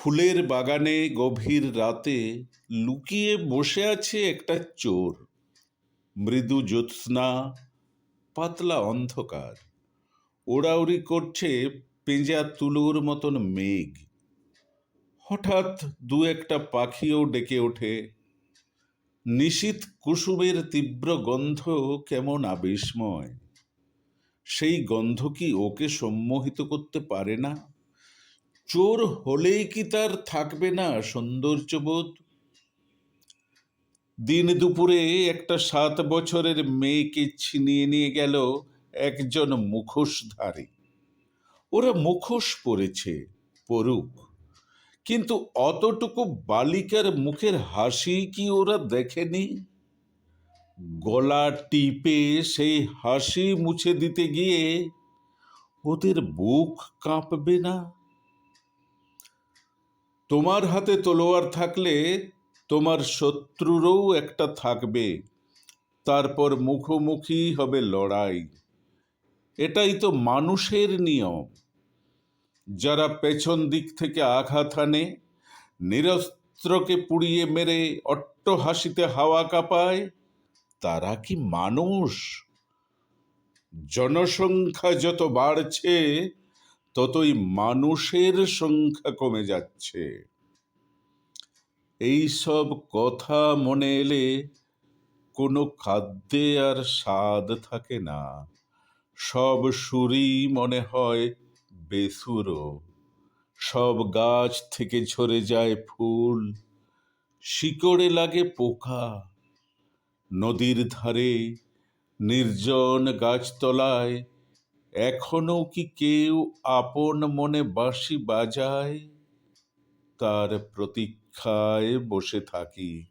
ফুলের বাগানে গভীর রাতে লুকিয়ে বসে আছে একটা চোর। মৃদু জ্যোৎস্না, পাতলা অন্ধকার। ওড়াউড়ি করছে পেঁজা তুলোর মতন মেঘ। হঠাৎ দু একটা পাখিও ডেকে ওঠে। নিশীত কুসুমের তীব্র গন্ধ কেমন আবেশময় সেই গন্ধ কি ওকে সম্মোহিত করতে পারে না? চোর হলেই কি তার থাকবে না সৌন্দর্যবোধ? দিন দুপুরে একটা সাত বছরের মেয়েকে ছিনিয়ে নিয়ে গেল একজন মুখোশধারী। ওরা মুখোশ পরেছে, পরুক। কিন্তু অতটুকু বালিকার মুখের হাসি কি ওরা দেখেনি? গলা টিপে সেই হাসি মুছে দিতে গিয়ে ওদের বুক কাঁপবে না? তোমার হাতে তলোয়ার থাকলে তোমার শত্রুরও একটা থাকবে। তারপর মুখোমুখি হবে লড়াই। এটাই তো মানুষের নিয়ম। যারা পেছন দিক থেকে আঘাত হানে, নিরস্ত্রকে পুড়িয়ে মেরে অট্ট হাসিতে হাওয়া কাঁপায়, তারা কি মানুষ? জনসংখ্যা যত বাড়ছে ততই মানুষের সংখ্যা কমে যাচ্ছে। এই সব কথা মনে এলে কোনো খাদ্যে আর স্বাদ থাকে না। সব সুরই মনে হয় বেসুরো। সব গাছ থেকে ঝরে যায় ফুল। শিকড়ে লাগে পোকা। নদীর ধারে নির্জন গাছতলায় এখনও কি কেউ আপন মনে বাঁশি বাজায়? তার প্রতীক্ষায় বসে থাকি।